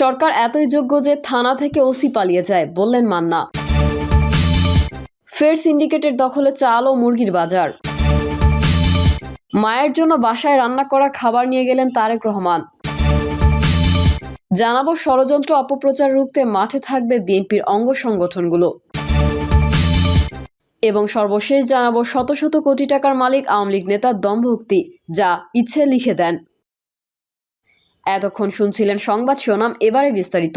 সরকার এতই যোগ্য যে থানা থেকে ওসি পালিয়ে যায়, বললেন মান্না। ফের সিন্ডিকেটের দখলে চাল ও মুরগির বাজার। মায়ের জন্য বাসায় রান্না করা খাবার নিয়ে গেলেন তারেক রহমান। জানাব ষড়যন্ত্র, অপপ্রচার রুখতে মাঠে থাকবে বিএনপির অঙ্গ সংগঠনগুলো। এবং সর্বশেষ জানাব শত শত কোটি টাকার মালিক আওয়ামী লীগ নেতার দম্ভক্তি, যা ইচ্ছে লিখে দেন। এতক্ষণ শুনছিলেন সংবাদ শিরোনাম, এবারে বিস্তারিত।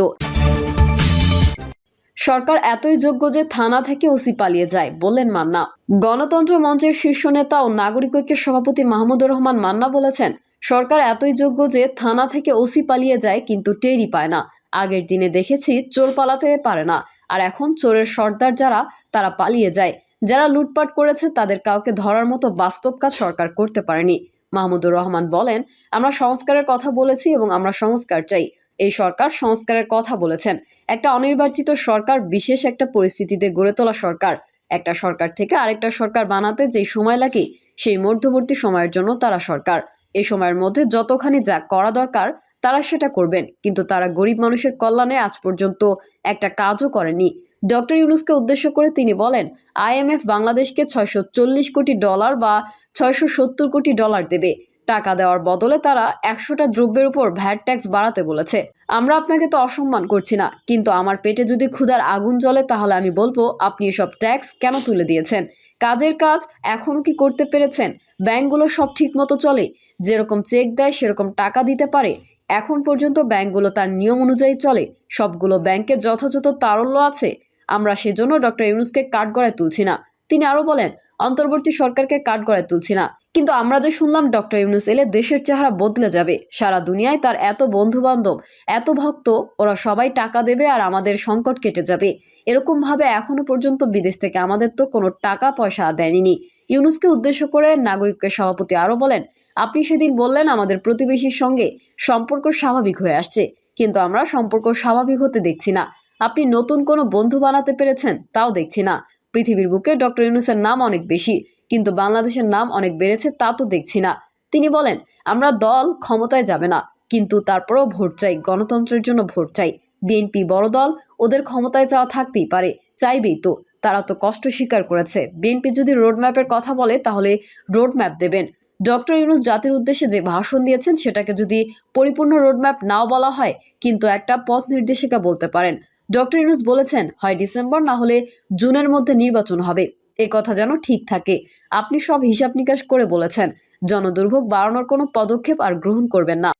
সরকার এতই যোগ্য যে থানা থেকে ওসি পালিয়ে যায়, বললেন মান্না। গণতন্ত্র মঞ্চের শীর্ষ নেতা ও নাগরিক ঐক্যের সভাপতি মাহমুদুর রহমান মান্না বলেছেন, সরকার এতই যোগ্য যে থানা থেকে ওসি পালিয়ে যায় কিন্তু টেরই পায় না। আগের দিনে দেখেছি চোর পালাতে পারে না, আর এখন চোরের সর্দার যারা, তারা পালিয়ে যায়। যারা লুটপাট করেছে তাদের কাউকে ধরার মতো বাস্তব কাজ সরকার করতে পারেনি। মাহমুদুর রহমান বলেন, আমরা সংস্কারের কথা বলেছি এবং আমরা সংস্কার চাই। এই সরকার সংস্কারের কথা বলেছেন। একটা অনির্বাচিত সরকার বিশেষ একটা পরিস্থিতিতে গড়ে তোলা সরকার। একটা সরকার থেকে আরেকটা সরকার বানাতে যেই সময় লাগে, সেই মধ্যবর্তী সময়ের জন্য তারা সরকার। এই সময়ের মধ্যে যতখানি যা করা দরকার, তারা সেটা করবেন। কিন্তু তারা গরিব মানুষের কল্যাণে আজ পর্যন্ত একটা কাজও করেনি ডক্টর ইউনুসকে উদ্দেশ্য করে তিনি বলেন, আইএমএফ বাংলাদেশকে ছয়শো চল্লিশ কোটি ডলার বা ছয়শো সত্তর কোটি ডলার দেবে। টাকা দেওয়ার বদলে তারা একশোটা দ্রব্যের উপর ভ্যাট ট্যাক্স বাড়াতে বলেছে। আমরা আপনাকে তো অসম্মান করছি না, কিন্তু আমার পেটে যদি ক্ষুধার আগুন জ্বলে তাহলে আমি বলব, আপনি এসব ট্যাক্স কেন তুলে দিয়েছেন? কাজের কাজ এখনও কি করতে পেরেছেন? ব্যাংকগুলো সব ঠিকমতো চলে? যেরকম চেক দেয়, সেরকম টাকা দিতে পারে? এখন পর্যন্ত ব্যাংকগুলো তার নিয়ম অনুযায়ী চলে। সবগুলো ব্যাংকের যথাযথ তারল্য আছে? আমরা সেজন্য ডক্টর ইউনুসকে কাঠগড়ায় তুলছি না। তিনি আরও বলেন, অন্তর্বর্তী সরকারকে কাঠগড়ায় তুলছি না। কিন্তু আমরা যে শুনলাম ডক্টর ইউনুস এলে দেশের চেহারা বদলে যাবে। সারা দুনিয়ায় তার এত বন্ধু বান্ধব এত ভক্ত, ওরা সবাই টাকা দেবে আর আমাদের সংকট কেটে যাবে। এরকমভাবে এখনও পর্যন্ত বিদেশ থেকে আমাদের তো কোনো টাকা পয়সা দেয়নি। ইউনুসকে উদ্দেশ্য করে নাগরিককে সভাপতি আরও বলেন, আপনি সেদিন বললেন আমাদের প্রতিবেশীর সঙ্গে সম্পর্ক স্বাভাবিক হয়ে আসছে, কিন্তু আমরা সম্পর্ক স্বাভাবিক হতে দেখছি না। আপনি নতুন কোনো বন্ধু বানাতে পেরেছেন? তাও দেখছি না। পৃথিবীর বুকে ডক্টর ইউনুসের নাম অনেক বেশি, কিন্তু বাংলাদেশের নাম অনেক বেড়েছে তা তো দেখছি না। তিনি বলেন, আমরা দল ক্ষমতায় যাবে না, কিন্তু তারপরেও ভোট চাই, গণতন্ত্রের জন্য ভোট চাই। বিএনপি বড় দল, ওদের ক্ষমতায় যাওয়া থাকতেই পারে, চাইবেই তো। তারা তো কষ্ট স্বীকার করেছে। বিএনপি যদি রোডম্যাপের কথা বলে, তাহলে রোডম্যাপ দেবেন। ডক্টর ইউনুস জাতির উদ্দেশ্যে যে ভাষণ দিয়েছেন, সেটাকে যদি পরিপূর্ণ রোডম্যাপ নাও বলা হয়, কিন্তু একটা পথ নির্দেশিকা বলতে পারেন। ডক্টর ইউনুস বলেছেন, হয় ডিসেম্বর না হলে জুনের মধ্যে নির্বাচন হবে। এ কথা যেন ঠিক থাকে। আপনি সব হিসাব নিকাশ করে বলেছেন, জনদুর্ভোগ বাড়ানোর কোনো পদক্ষেপ আর গ্রহণ করবেন না।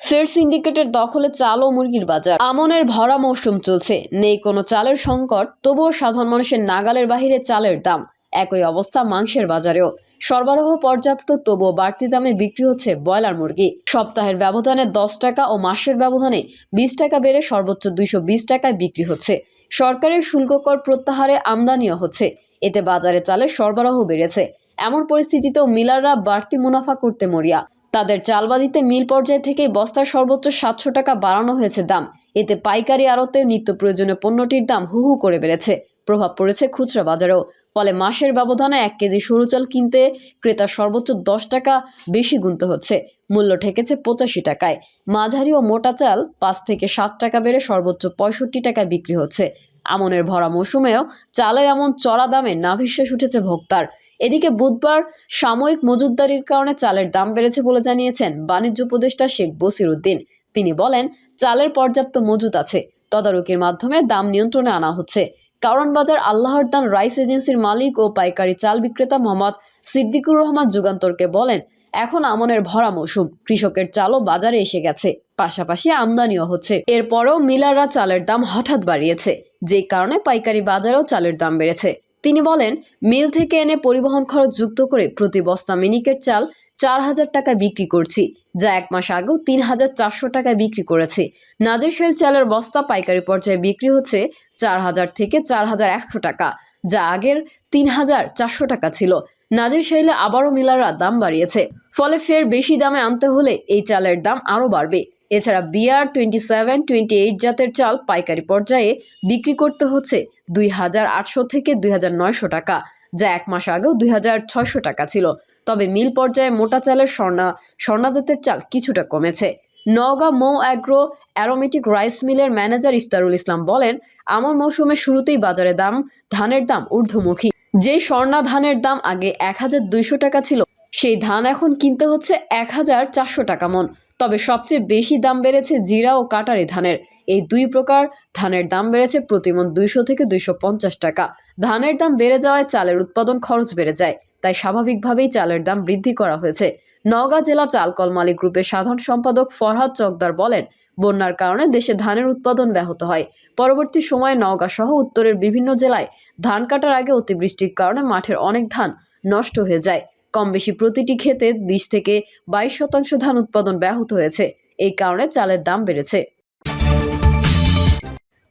ফের সিন্ডিকেটের দখলে চাল ও মুরগির বাজার। আমনের ভরা মৌসুম চলছে। নেই কোনো চালের সংকট, তবুও সাধারণ মানুষের নাগালের বাহিরে চালের দাম। একই অবস্থা মাংসের বাজারেও। সরবরাহ পর্যাপ্ত, তবুও বাড়তি দামে বিক্রি হচ্ছে ব্রয়লার মুরগি। সপ্তাহের ব্যবধানে দশ টাকা ও মাসের ব্যবধানে বিশ টাকা বেড়ে সর্বোচ্চ দুইশো বিশ টাকায় বিক্রি হচ্ছে। সরকারের শুল্ক কর প্রত্যাহারে আমদানিও হচ্ছে। এতে বাজারে চালের সরবরাহ বেড়েছে। এমন পরিস্থিতিতেও মিলাররা বাড়তি মুনাফা করতে মরিয়া। তাদের চালবাজিতে মিল পর্যায় থেকে বস্তার সর্বোচ্চ সাতশো টাকা বাড়ানো হয়েছে দাম। এতে পাইকারি আড়তে নিত্য প্রয়োজনীয় পণ্যটির দাম হু হু করে বেড়েছে। প্রভাব পড়েছে খুচরা বাজারেও। ফলে মাসের ব্যবধানে এক কেজি সরু চাল কিনতে ক্রেতা সর্বোচ্চ দশ টাকা বেশি গুনতে হচ্ছে। মূল্য ঠেকেছে পঁচাশি টাকায়। মাঝারি ও মোটা চাল পাঁচ থেকে সাত টাকা বেড়ে সর্বোচ্চ পঁয়ষট্টি টাকায় বিক্রি হচ্ছে। আমনের ভরা মৌসুমেও চালের এমন চড়া দামে নাভিশ্বাস উঠেছে ভোক্তার। এদিকে বুধবার সাময়িক মজুদদারির কারণে চালের দাম বেড়েছে বলে জানিয়েছেন বাণিজ্য উপদেষ্টা শেখ বসির উদ্দিন। তিনি বলেন, চালের পর্যাপ্ত মজুদ আছে। তদারকির মাধ্যমে দাম নিয়ন্ত্রণে আনা হচ্ছে। কারণ বাজার আল্লাহর দান রাইস এজেন্সির মালিক ও পাইকারি চাল বিক্রেতা মোহাম্মদ সিদ্দিকুর রহমান যুগান্তরকে বলেন, এখন আমনের ভরা মৌসুম, কৃষকের চালও বাজারে এসে গেছে, পাশাপাশি আমদানিও হচ্ছে। এরপরও মিলাররা চালের দাম হঠাৎ বাড়িয়েছে যে কারণে পাইকারি বাজারেও চালের দাম বেড়েছে। তিনি বলেন, মিল থেকে এনে পরিবহন খরচ যুক্ত করে প্রতি বস্তা মিনিকেট চাল চার হাজার টাকা বিক্রি করছি, যা এক মাস আগেও তিন হাজার চারশো টাকায় বিক্রি করেছি। নাজিরশেল চালের বস্তা পাইকারি পর্যায়ে বিক্রি হচ্ছে চার হাজার থেকে চার হাজার একশো টাকা, যা আগের তিন হাজার চারশো টাকা ছিল। নাজির শেলে আবারও মিলাররা দাম বাড়িয়েছে, ফলে ফের বেশি দামে আনতে হলে এই চালের দাম আরও বাড়বে। এছাড়া BR twenty seven twenty eight জাতের চাল পাইকারি পর্যায়ে বিক্রি করতে হচ্ছে দুই হাজার আটশো থেকে দুই হাজার নয়শো টাকা, যা এক মাস আগেও দুই হাজার ছয়শো টাকা ছিল। তবে মিল পর্যায়ে মোটা চালের স্বর্ণা স্বর্ণাজাতের চাল কিছুটা কমেছে। Naogaon Mou agro aromatic rice মিলের ম্যানেজার ইফতারুল ইসলাম বলেন, আমন মৌসুমের শুরুতেই বাজারে দাম, ধানের দাম ঊর্ধ্বমুখী। যে স্বর্ণা ধানের দাম আগে এক হাজার দুইশো টাকা ছিল, সেই ধান এখন কিনতে হচ্ছে এক হাজার চারশো টাকা মন। তবে সবচেয়ে বেশি দাম বেড়েছে জিরা ও কাটারি ধানের। এই দুই প্রকার ধানের দাম বেড়েছে প্রতিমন দুইশো থেকে দুইশো পঞ্চাশ টাকা। ধানের দাম বেড়ে যাওয়ায় চালের উৎপাদন খরচ বেড়ে যায়, তাই স্বাভাবিকভাবেই চালের দাম বৃদ্ধি করা হয়েছে। নওগাঁ জেলা চালকল মালিক গ্রুপের সাধারণ সম্পাদক ফরহাদ চকদার বলেন, বন্যার কারণে দেশে ধানের উৎপাদন ব্যাহত হয়। পরবর্তী সময়ে নওগাঁ সহ উত্তরের বিভিন্ন জেলায় ধান কাটার আগে অতিবৃষ্টির কারণে মাঠের অনেক ধান নষ্ট হয়ে যায়। কম বেশি প্রতিটি ক্ষেতে বিশ থেকে বাইশ শতাংশ ধান উৎপাদন ব্যাহত হয়েছে। এই কারণে চালের দাম বেড়েছে।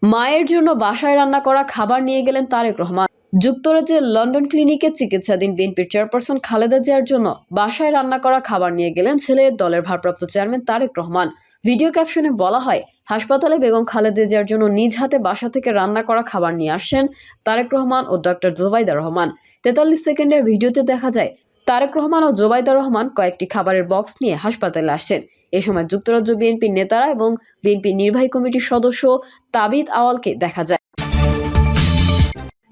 মায়ের জন্য বাসায় রান্না করা খাবার নিয়ে গেলেন তারেক রহমান। যুক্তরাজ্যের লন্ডন ক্লিনিকে চিকিৎসাধীন বিএনপির চেয়ারপারসন খালেদা জিয়ার জন্য বাসায় রান্না করা খাবার নিয়ে গেলেন ছেলে দলের ভারপ্রাপ্ত চেয়ারম্যান তারেক রহমান। ভিডিও ক্যাপশনে বলা হয়, হাসপাতালে বেগম খালেদা জিয়ার জন্য নিজ হাতে বাসা থেকে রান্না করা খাবার নিয়ে আসছেন তারেক রহমান ও ডক্টর জোবাইদা রহমান। তেতাল্লিশ সেকেন্ডের ভিডিওতে দেখা যায় তারেক রহমান ও জোবাইদা রহমান কয়েকটি খাবারের বক্স নিয়ে হাসপাতালে আসছেন এ সময় যুক্তরাজ্য বিএনপির নেতারা এবং বিএনপি নির্বাহী কমিটির সদস্য তাবিদ আওয়ালকে দেখা যায়।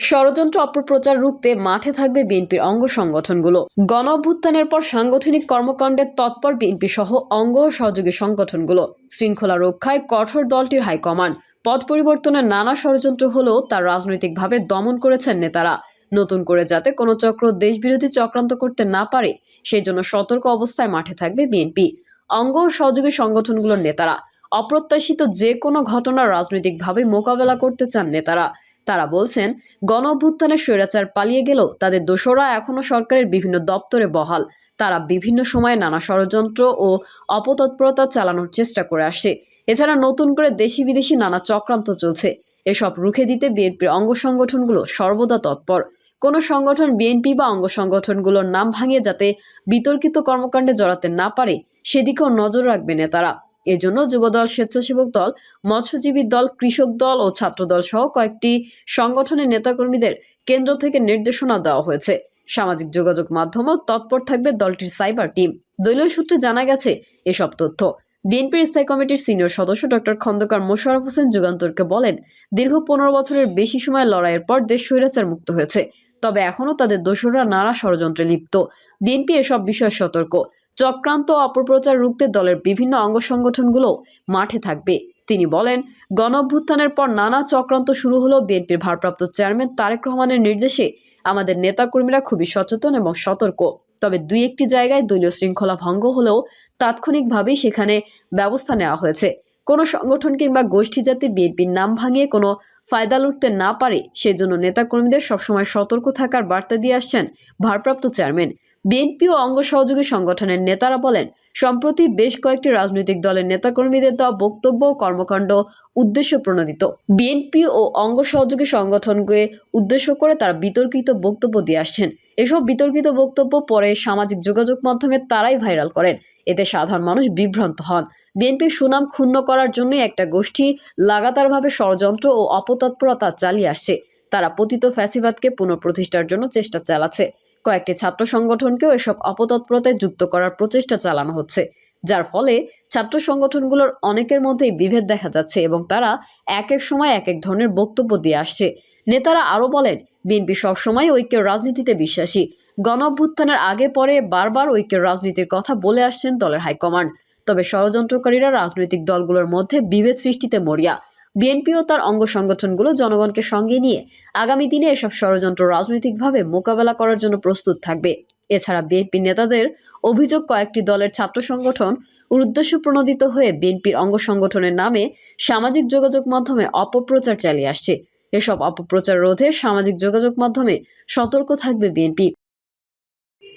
ষড়যন্ত্র অপপ্রচার রুখতে মাঠে থাকবে বিএনপির অঙ্গ সংগঠনগুলো। গণ অভ্যুত্থানের পর সাংগঠনিক কর্মকাণ্ডে তৎপর বিএনপি সহ অঙ্গ সহযোগী সংগঠনগুলো। শৃঙ্খলা রক্ষায় কঠোর দলটির হাইকমান্ড। পদ পরিবর্তনের নানা ষড়যন্ত্র হলেও তার রাজনৈতিকভাবে দমন করেছেন নেতারা। নতুন করে যাতে কোনো চক্র দেশবিরোধী চক্রান্ত করতে না পারে সেই জন্য সতর্ক অবস্থায় মাঠে থাকবে বিএনপি। অঙ্গ ও সহযোগী সংগঠনগুলোর নেতারা, অপ্রত্যাশিত যে কোনো ঘটনা রাজনৈতিকভাবে মোকাবেলা করতে চান নেতারা। তারা বলছেন, গণ অভ্যুত্থানের স্বৈরাচার পালিয়ে গেলেও তাদের দোসরা এখনও সরকারের বিভিন্ন দপ্তরে বহাল। তারা বিভিন্ন সময়ে নানা ষড়যন্ত্র ও অপতৎপরতা চালানোর চেষ্টা করে আসে এছাড়া নতুন করে দেশি বিদেশি নানা চক্রান্ত চলছে। এসব রুখে দিতে বিএনপির অঙ্গ সংগঠনগুলো সর্বদা তৎপর। কোনো সংগঠন বিএনপি বা অঙ্গ সংগঠনগুলোর নাম ভাঙিয়ে যাতে বিতর্কিত কর্মকাণ্ডে জড়াতে না পারে, সেদিকেও নজর রাখবে নেতারা। এজন্য যুবদল স্বেচ্ছাসেবক দল, মৎস্যজীবী দল, কৃষক দল ও ছাত্রদল সহ কয়েকটি সংগঠনের নেতাকর্মীদের কেন্দ্র থেকে নির্দেশনা দেওয়া হয়েছে। সামাজিক যোগাযোগ মাধ্যমেও তৎপর থাকবে দলটির সাইবার টিম। দলীয় সূত্রে জানা গেছে, এসব তথ্য। বিএনপির স্থায়ী কমিটির সিনিয়র সদস্য ডক্টর খন্দকার মোশাররফ হোসেন যুগান্তরকে বলেন, দীর্ঘ পনেরো বছরের বেশি সময় লড়াইয়ের পর দেশ স্বৈরাচার মুক্ত হয়েছে। তবে এখনও তাদের দোসররা নানা ষড়যন্ত্রে লিপ্ত। বিএনপি এসব বিষয়ে সতর্ক। চক্রান্ত অপপ্রচার রুখতে দলের বিভিন্ন অঙ্গ সংগঠনগুলো মাঠে থাকবে। তিনি বলেন গণ অভ্যুত্থানের পর নানা চক্রান্ত শুরু হলো বিএনপির ভারপ্রাপ্ত চেয়ারম্যান তারেক রহমানের নির্দেশে আমাদের নেতাকর্মীরা খুবই সচেতন এবং সতর্ক। তবে দুই একটি জায়গায় দলীয় শৃঙ্খলা ভঙ্গ হলেও তাৎক্ষণিকভাবেই সেখানে ব্যবস্থা নেওয়া হয়েছে। কোনো সংগঠন কিংবা গোষ্ঠী যাতে বিএনপির নাম ভাঙিয়ে কোনো ফায়দা লুটতে না পারে, সেজন্য নেতাকর্মীদের সবসময় সতর্ক থাকার বার্তা দিয়ে আসছেন ভারপ্রাপ্ত চেয়ারম্যান। বিএনপি ও অঙ্গ সহযোগী সংগঠনের নেতারা বলেন, সম্প্রতি বেশ কয়েকটি রাজনৈতিক দলের নেতাকর্মীদের দেওয়া বক্তব্য কর্মকাণ্ড উদ্দেশ্য প্রণোদিত। বিএনপি ও অঙ্গ সহযোগী সংগঠনকে উদ্দেশ্য করে তারা বিতর্কিত বক্তব্য দিয়ে আসছেন। এসব বিতর্কিত বক্তব্য পরে সামাজিক যোগাযোগ মাধ্যমে তারাই ভাইরাল করেন। এতে সাধারণ মানুষ বিভ্রান্ত হন। বিএনপির সুনাম ক্ষুণ্ণ করার জন্যই একটা গোষ্ঠী লাগাতারভাবে ষড়যন্ত্র ও অপতৎপরতা চালিয়ে আসছে। তারা পতিত ফ্যাসিবাদকে পুনঃপ্রতিষ্ঠার জন্য চেষ্টা চালাচ্ছে। কয়েকটি ছাত্র সংগঠনকেও এসব অপতৎপরতায় যুক্ত করার প্রচেষ্টা চালানো হচ্ছে। যার ফলে ছাত্র সংগঠনগুলোর অনেকের মধ্যেই বিভেদ দেখা যাচ্ছে এবং তারা এক এক সময় এক এক ধরনের বক্তব্য দিয়ে আসছে। নেতারা আরও বলেন, বিএনপি সবসময় ঐক্যের রাজনীতিতে বিশ্বাসী। গণ অভ্যুত্থানের আগে পরে বারবার ঐক্যের রাজনীতির কথা বলে আসছেন দলের হাইকমান্ড। তবে ষড়যন্ত্রকারীরা রাজনৈতিক দলগুলোর মধ্যে বিভেদ সৃষ্টিতে মরিয়া। বিএনপি ও তার অঙ্গ সংগঠনগুলো জনগণকে সঙ্গে নিয়ে আগামী দিনে এসব ষড়যন্ত্র রাজনৈতিকভাবে মোকাবেলা করার জন্য প্রস্তুত থাকবে। এছাড়া বিএনপি নেতাদের অভিযোগ, কয়েকটি দলের ছাত্র সংগঠন উদ্দেশ্য প্রণোদিত হয়ে বিএনপির অঙ্গ সংগঠনের নামে সামাজিক যোগাযোগ মাধ্যমে অপপ্রচার চালিয়ে আসছে। এসব অপপ্রচার রোধে সামাজিক যোগাযোগ মাধ্যমে সতর্ক থাকবে বিএনপি।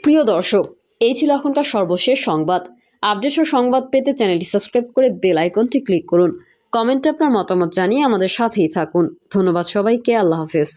প্রিয় দর্শক, এই ছিল এখনকার সর্বশেষ সংবাদ। আপডেট ও সংবাদ পেতে চ্যানেলটি সাবস্ক্রাইব করে বেল আইকনটি ক্লিক করুন। কমেন্টে আপনার মতামত জানিয়ে আমাদের সাথেই থাকুন। ধন্যবাদ সবাইকে, আল্লাহ হাফেজ।